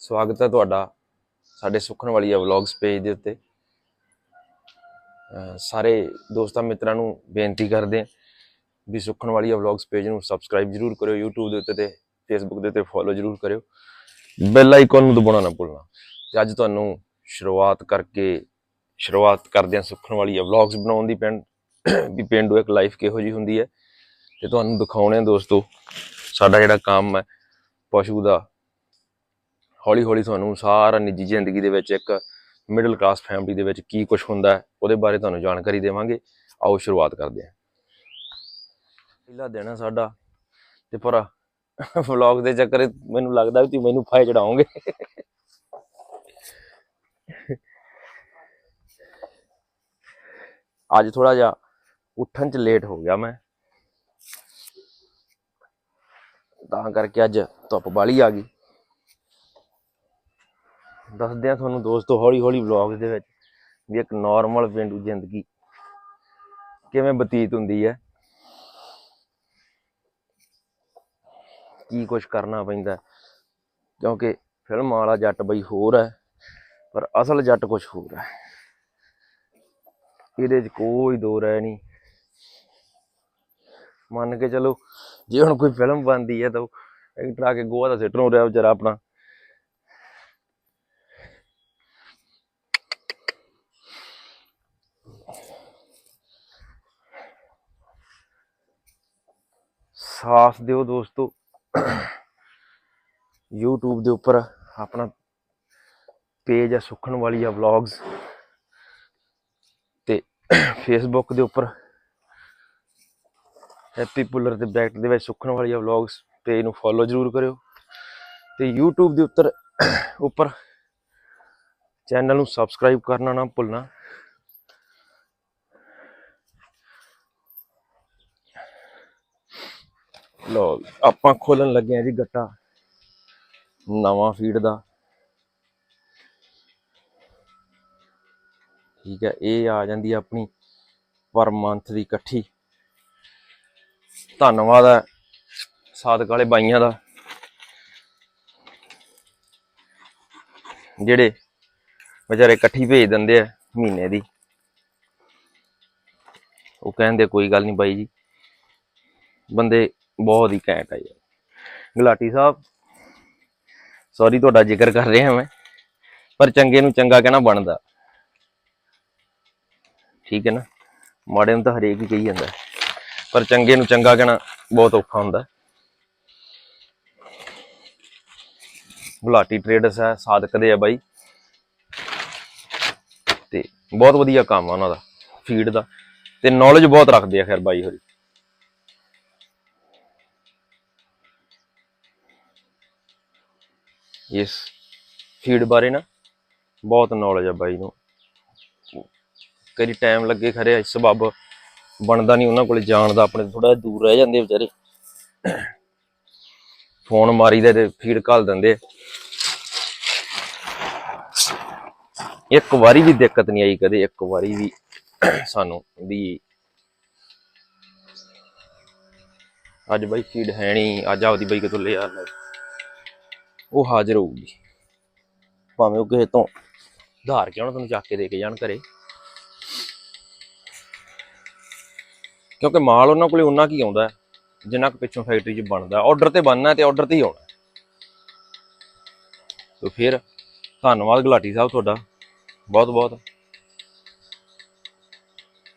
ਸਵਾਗਤ ਹੈ ਤੁਹਾਡਾ ਸਾਡੇ ਸੁਖਣ ਵਾਲੀ ਵਲੌਗਸ ਪੇਜ ਦੇ ਉੱਤੇ। ਸਾਰੇ ਦੋਸਤਾਂ ਮਿੱਤਰਾਂ ਨੂੰ ਬੇਨਤੀ ਕਰਦੇ ਹਾਂ ਵੀ ਸੁਖਣ ਵਾਲੀ ਵਲੌਗਸ ਪੇਜ ਨੂੰ ਸਬਸਕ੍ਰਾਈਬ ਜਰੂਰ ਕਰਿਓ, YouTube ਦੇ ਉੱਤੇ ਤੇ Facebook ਦੇ ਉੱਤੇ ਫੋਲੋ ਜਰੂਰ ਕਰਿਓ। ਬੈਲ ਆਈਕਨ ਨੂੰ ਦਬਾਉਣਾ ਨਾ ਭੁੱਲਣਾ। ਤੇ ਅੱਜ ਤੁਹਾਨੂੰ ਸ਼ੁਰੂਆਤ ਕਰਕੇ ਸ਼ੁਰੂਆਤ ਕਰਦੇ ਹਾਂ ਸੁਖਣ ਵਾਲੀ ਵਲੌਗਸ ਬਣਾਉਣ ਦੀ ਪਿੰਡ। ਵੀ ਪਿੰਡੂ ਇੱਕ ਲਾਈਫ ਕਿਹੋ ਜੀ ਹੁੰਦੀ ਹੈ ਤੇ ਤੁਹਾਨੂੰ ਦਿਖਾਉਣੇ ਆ ਦੋਸਤੋ, ਸਾਡਾ ਜਿਹੜਾ ਕੰਮ ਹੈ ਪਸ਼ੂ ਦਾ ਹੌਲੀ ਹੌਲੀ ਤੁਹਾਨੂੰ ਸਾਰਾ ਨਿੱਜੀ ਜ਼ਿੰਦਗੀ ਦੇ ਵਿੱਚ ਇੱਕ ਮਿਡਲ ਕਲਾਸ ਫੈਮਿਲੀ ਦੇ ਵਿੱਚ ਕੀ ਕੁਝ ਹੁੰਦਾ ਹੈ, ਉਹਦੇ ਬਾਰੇ ਤੁਹਾਨੂੰ ਜਾਣਕਾਰੀ ਦੇਵਾਂਗੇ। ਆਓ ਸ਼ੁਰੂਆਤ ਕਰਦੇ ਹਾਂ। ਪਹਿਲਾ ਦਿਨ ਹੈ ਸਾਡਾ ਤੇ ਪਰ ਵਲੌਗ ਦੇ ਚੱਕਰ ਮੈਨੂੰ ਲੱਗਦਾ ਵੀ ਤੁਸੀਂ ਮੈਨੂੰ ਫਾਇ ਚੜਾਓਗੇ। ਅੱਜ ਥੋੜਾ ਜਿਹਾ ਉੱਠਣ 'ਚ ਲੇਟ ਹੋ ਗਿਆ ਮੈਂ। ਤਾਂ ਕਰਕੇ ਅੱਜ ਧੁੱਪ ਬਾਲੀ ਆ ਗਈ। ਦੱਸਦੇ ਆ ਤੁਹਾਨੂੰ ਦੋਸਤੋ ਹੌਲੀ ਹੌਲੀ ਵਲੌਗਸ ਦੇ ਵਿੱਚ ਵੀ ਇੱਕ ਨਾਰਮਲ ਪਿੰਡੂ ਜ਼ਿੰਦਗੀ ਕਿਵੇਂ ਬਤੀਤ ਹੁੰਦੀ ਹੈ। ਕੀ ਕੁਝ ਕਰਨਾ ਪੈਂਦਾ ਕਿਉਂਕਿ ਫਿਲਮ ਵਾਲਾ ਜੱਟ ਬਈ ਹੋਰ ਹੈ, ਪਰ ਅਸਲ ਜੱਟ ਕੁਝ ਹੋਰ ਹੈ। ਇਹਦੇ 'ਚ ਕੋਈ ਦੋ ਰਹਿ ਨਹੀਂ। ਮੰਨ ਕੇ ਚਲੋ ਜੇ ਹੁਣ ਕੋਈ ਫਿਲਮ ਬਣਦੀ ਹੈ ਤਾਂ ਐਕਟਰ ਆ ਕੇ ਗੋਆ ਦਾ ਸਿੱਟ ਨੂੰ ਰਿਹਾ ਵਿਚਾਰਾ ਆਪਣਾ। ਸਾਥ ਦਿਓ ਦੋਸਤੋ। YouTube ਦੇ ਉੱਪਰ ਆਪਣਾ ਪੇਜ ਹੈ ਸੁਖਣ ਵਾਲੀ ਆ ਵਲੌਗਸ ਤੇ Facebook ਦੇ ਉੱਪਰ ਹੈਪੀ ਪੁੱਲਰ ਦੇ ਬੈਕ ਦੇ ਵਿੱਚ ਸੁਖਣ ਵਾਲੀ ਆ ਵਲੌਗਸ ਪੇਜ ਨੂੰ ਫੋਲੋ ਜਰੂਰ ਕਰਿਓ। ਤੇ YouTube ਦੇ ਉੱਤਰ ਉੱਪਰ ਚੈਨਲ ਨੂੰ ਸਬਸਕ੍ਰਾਈਬ ਕਰਨਾ ਨਾ ਭੁੱਲਣਾ। ਲੋ ਆਪਾਂ ਖੋਲਣ ਲੱਗੇ ਆ ਜੀ ਗੱਟਾ। ਨਵਾਂ ਫੀਡ ਦਾ। ਠੀਕ ਹੈ, ਇਹ ਆ ਜਾਂਦੀ ਆਪਣੀ ਪਰ ਮੰਥ ਦੀ ਇਕੱਠੀ। ਧੰਨਵਾਦ ਹੈ ਸਾਦਕ ਵਾਲੇ ਬਾਈਆਂ ਦਾ। ਜਿਹੜੇ ਵਿਚਾਰੇ ਇਕੱਠੀ ਭੇਜ ਦਿੰਦੇ ਆ ਮਹੀਨੇ ਦੀ। ਉਹ ਕਹਿੰਦੇ, ਕੋਈ ਗੱਲ ਨਹੀਂ ਬਾਈ ਜੀ। ਬੰਦੇ ਬਹੁਤ ਹੀ ਘੈਂਟ ਆ ਯਾਰ ਗੁਲਾਟੀ ਸਾਹਿਬ ਸੌਰੀ ਤੁਹਾਡਾ ਜ਼ਿਕਰ ਕਰ ਰਿਹਾ ਮੈਂ, ਪਰ ਚੰਗੇ ਨੂੰ ਚੰਗਾ ਕਹਿਣਾ ਬਣਦਾ। ਠੀਕ ਹੈ ਨਾ? ਮਾੜੇ ਨੂੰ ਤਾਂ ਹਰੇਕ ਹੀ ਕਹੀ ਜਾਂਦਾ। ਪਰ ਚੰਗੇ ਨੂੰ ਚੰਗਾ ਕਹਿਣਾ ਬਹੁਤ ਔਖਾ ਹੁੰਦਾ। ਗੁਲਾਟੀ ਟ੍ਰੇਡਰਸ ਹੈ ਸਾਦਕ ਦੇ ਆ ਬਾਈ। ਤੇ ਬਹੁਤ ਵਧੀਆ ਕੰਮ ਆ ਉਹਨਾਂ ਦਾ ਫੀਡ ਦਾ। ਤੇ ਨੌਲੇਜ ਬਹੁਤ ਰੱਖਦੇ ਆ ਖੈਰ ਬਾਈ ਹੋਰੀ। ਇਸ ਫੀਡ ਬਾਰੇ ਨਾ ਬਹੁਤ ਨੌਲੇਜ ਆ ਬਾਈ ਨੂੰ। ਕਦੀ ਟਾਈਮ ਲੱਗੇ ਖਰੇ ਸਬਬ ਬਣਦਾ ਨਹੀਂ ਉਹਨਾਂ ਕੋਲੇ ਜਾਣ ਦਾ, ਆਪਣੇ ਥੋੜਾ ਦੂਰ ਰਹਿ ਜਾਂਦੇ ਵਿਚਾਰੇ। ਫੋਨ ਮਾਰੀਦਾ ਤੇ ਫੀਡ ਘਾਲ ਦਿੰਦੇ। ਇੱਕ ਵਾਰੀ ਵੀ ਦਿੱਕਤ ਨਹੀਂ ਆਈ ਕਦੇ, ਇੱਕ ਵਾਰੀ ਵੀ ਸਾਨੂੰ ਵੀ। ਅੱਜ ਬਾਈ ਫੀਡ ਹੈ ਨਹੀਂ, ਅੱਜ ਆਪਦੀ ਬਾਈ ਕਿਤੋਂ ਲਿਆ ਲੈ ਉਹ ਹਾਜ਼ਰ ਹੋਊਗੀ। ਭਾਵੇਂ ਉਹ ਕਿਸੇ ਤੋਂ ਧਾਰ ਕੇ ਉਹਨਾਂ ਤੁਹਾਨੂੰ ਚੱਕ ਕੇ ਦੇ ਕੇ ਜਾਣ ਘਰੇ। ਕਿਉਂਕਿ ਮਾਲ ਉਹਨਾਂ ਕੋਲੇ ਉਹਨਾਂ ਕੀ ਆਉਂਦਾ ਜਿੰਨਾ ਕੁ ਪਿੱਛੋਂ ਫੈਕਟਰੀ 'ਚ ਬਣਦਾ ਆਰਡਰ ਤੇ ਬਣਨਾ ਤੇ ਆਰਡਰ ਤੇ ਹੀ ਆਉਣਾ ਸੋ ਫਿਰ ਧੰਨਵਾਦ ਗੁਲਾਟੀ ਸਾਹਿਬ ਤੁਹਾਡਾ। ਬਹੁਤ ਬਹੁਤ।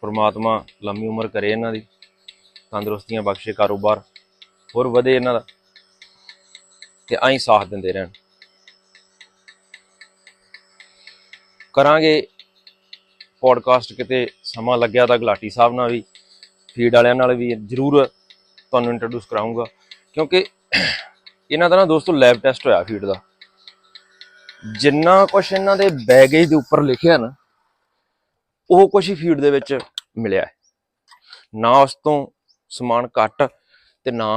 ਪਰਮਾਤਮਾ ਲੰਮੀ ਉਮਰ ਕਰੇ ਇਹਨਾਂ ਦੀ। ਤੰਦਰੁਸਤੀਆਂ ਬਖਸ਼ੇ ਕਾਰੋਬਾਰ। ਹੋਰ ਵਧੇ ਇਹਨਾਂ ਦਾ। ਤੇ ਐਂ ਸਾਥ ਦਿੰਦੇ ਰਹਿਣ। ਕਰਾਂਗੇ ਪੋਡਕਾਸਟ ਕਿਤੇ, ਸਮਾਂ ਲੱਗਿਆ ਤਾਂ ਗੁਲਾਟੀ ਸਾਹਿਬ ਨਾਲ ਵੀ ਫੀਡ ਵਾਲਿਆਂ ਨਾਲ ਵੀ, ਜ਼ਰੂਰ ਤੁਹਾਨੂੰ ਇੰਟਰੋਡਿਊਸ ਕਰਾਉਂਗਾ ਕਿਉਂਕਿ ਇਹਨਾਂ ਦਾ ਨਾ ਦੋਸਤੋ ਲੈਬ ਟੈਸਟ ਹੋਇਆ ਫੀਡ ਦਾ। ਜਿੰਨਾ ਕੁਝ ਇਹਨਾਂ ਦੇ ਬੈਗੇਜ ਦੇ ਉੱਪਰ ਲਿਖਿਆ ਨਾ, ਉਹ ਕੁਝ ਹੀ ਫੀਡ ਦੇ ਵਿੱਚ ਮਿਲਿਆ ਨਾ ਉਸ ਤੋਂ ਸਮਾਨ ਘੱਟ ਤੇ ਨਾ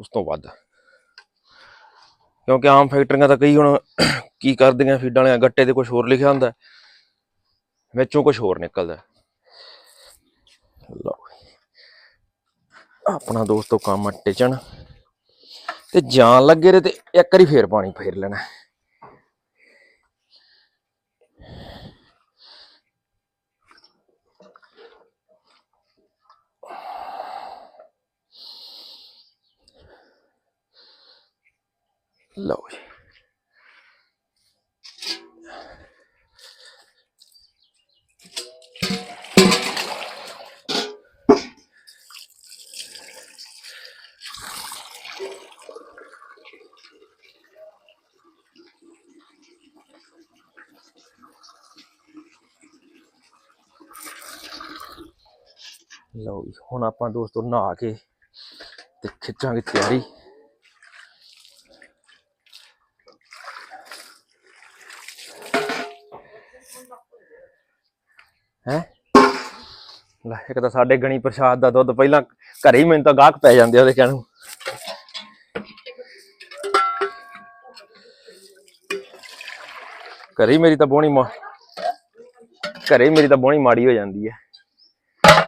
ਉਸ ਤੋਂ ਵੱਧ। ਕਿਉਂਕਿ ਆਮ ਫੈਕਟਰੀਆਂ ਤਾਂ ਕਈ ਹੁਣ ਕੀ ਕਰਦੀਆਂ, ਫੀਡਾਂ ਵਾਲਿਆਂ, ਗੱਟੇ ਤੇ ਕੁਝ ਹੋਰ ਲਿਖਿਆ ਹੁੰਦਾ। ਵਿੱਚੋਂ ਕੁਝ ਹੋਰ ਨਿਕਲਦਾ। ਲਓ ਆਪਣਾ ਦੋਸਤੋ ਕੰਮ ਆ ਟਿਚਣ ਤੇ ਜਾਣ ਲੱਗੇ ਰੇ ਤੇ ਇੱਕ ਵਾਰੀ ਫੇਰ ਪਾਣੀ ਫੇਰ ਲੈਣਾ। ਲਓ ਜੀ। ਲਓ ਜੀ ਹੁਣ ਆਪਾਂ ਦੋਸਤੋ ਨਹਾ ਕੇ ਤੇ ਖਿੱਚਾਂਗੇ ਤਿਆਰੀ। ਹੈ? ਲੈ, ਇੱਕ ਤਾਂ ਸਾਡੇ ਗਣੀ ਪ੍ਰਸ਼ਾਦ ਦਾ ਦੁੱਧ ਪਹਿਲਾਂ ਘਰੇ ਹੀ ਮੈਨੂੰ ਤਾਂ ਗਾਹਕ ਪੈ ਜਾਂਦੇ ਉਹਦੇ ਕਹਿਣ ਨੂੰ। ਘਰੇ ਮੇਰੀ ਤਾਂ ਬੋਣੀ ਮਾ ਘਰੇ ਮੇਰੀ ਤਾਂ ਬੋਣੀ ਮਾੜੀ ਹੋ ਜਾਂਦੀ ਹੈ।